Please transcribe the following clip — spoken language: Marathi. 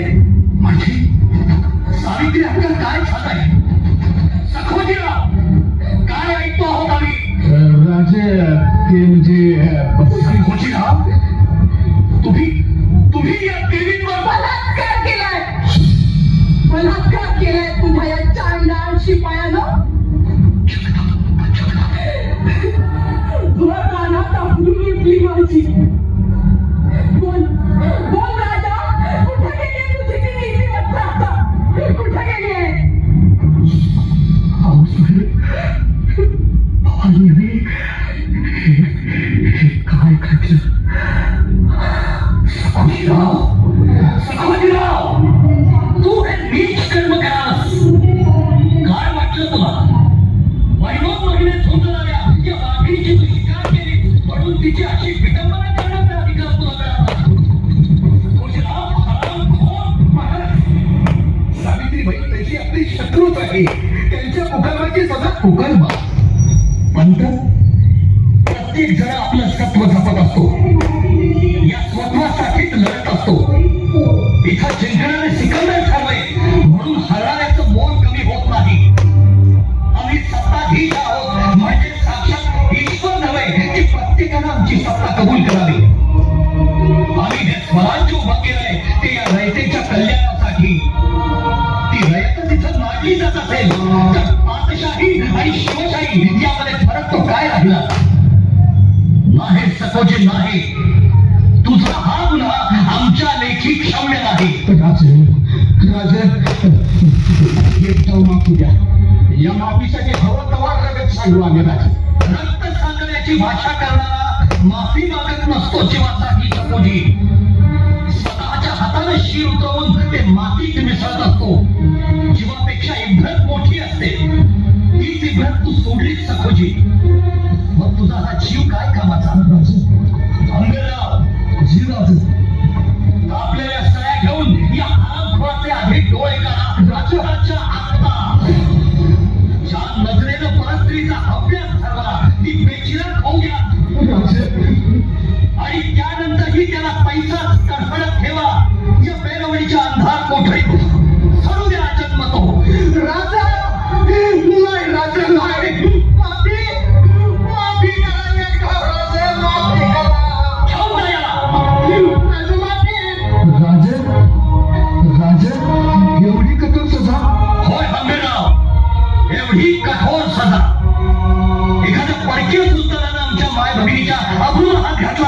म्हणजे सावित्री हक्क काय झालाय सखोजीराव काय ऐकतो आहोत आम्ही? राजे ते म्हणजे सखोजीराव तुम्ही तुम्ही या देवींवर बलात्कार केलाय. बलात्कार केलाय तुम्हाला चांदा शिपाय शत्रूच आहे त्यांच्या कुकर्माची सदा कुकर्म पंत प्रत्येक जण आपलं सत्व जपत असतो. या स्वत्वासाठीच लढत असतो. इथं जिंकणारे सिकंदर ठरले म्हणून हरणाऱ्याचं मोल कमी होत नाही. आम्ही सत्ताधीश आहोत. म्हणजे साक्षात ईश्वर नव्हे की प्रत्येकानं आमची सत्ता कबूल करावी. आम्ही जे स्वराज्य उभं केलंय ते या रयतेच्या कल्याणासाठी. ती रयत तिथं मांडली जात असेल. तर पातशाही आणि शिवशाही यामध्ये फरक तो काय राहिला? आहे सकोजी नाही तुझा हा गुन्हा आमच्या लेखी क्षम्य नाही या माफीसाठी हवं तवा रगत सांगू आम्ही राज. रक्त सांगण्याची भाषा करणारा माफी मागत नसतो जीवासाठी सकोजी स्वतःच्या हाताने शीर उतरवून ते मातीत मिसळत असतो. जीवापेक्षा इभ्रत मोठी असते. तीच इभ्रत तू सोडलीच सखोजी मग तुझा हा जीव काय Acá